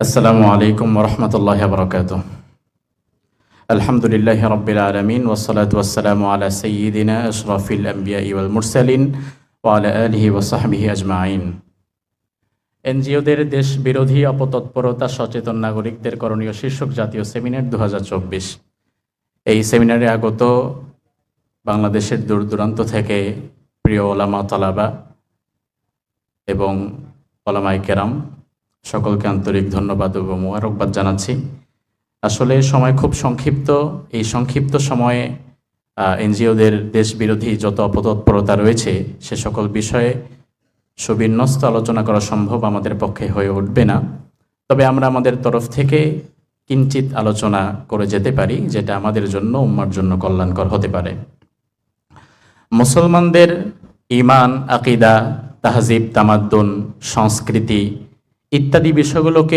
আসসালামু আলাইকুম রহমতুল্লাহ বরকাত আলহামদুলিল্লাহ রবিল আলমিন ওসলাত ওসালাম আলা সঈদিনা আশরফিল আম্বিয়া ইউল মুরসালিন ওয়ালা আলহি ওসাহবিহি আজমাইন। এনজিওদের দেশ বিরোধী অপতৎপরতা সচেতন নাগরিকদের করণীয় শীর্ষক জাতীয় সেমিনার দু হাজার চব্বিশ। এই সেমিনারে আগত বাংলাদেশের দূর দূরান্ত থেকে প্রিয় ওলামা তালাবা এবং ওলামাই কেরাম সকলকে আন্তরিক ধন্যবাদ ও মোবারকবাদ জানাচ্ছি। আসলে সময় খুব সংক্ষিপ্ত। এই সংক্ষিপ্ত সময়ে এনজিওদের দেশ বিরোধী যত অপতৎপরতা রয়েছে, সে সকল বিষয়ে সুবিন্যস্ত আলোচনা করা সম্ভব আমাদের পক্ষে হয়ে উঠবে না। তবে আমরা আমাদের তরফ থেকে কিঞ্চিত আলোচনা করে যেতে পারি, যেটা আমাদের জন্য, উম্মার জন্য কল্যাণকর হতে পারে। মুসলমানদের ইমান, আকিদা, তাহজিব, তামাদ্দুন, সংস্কৃতি ইত্যাদি বিষয়গুলোকে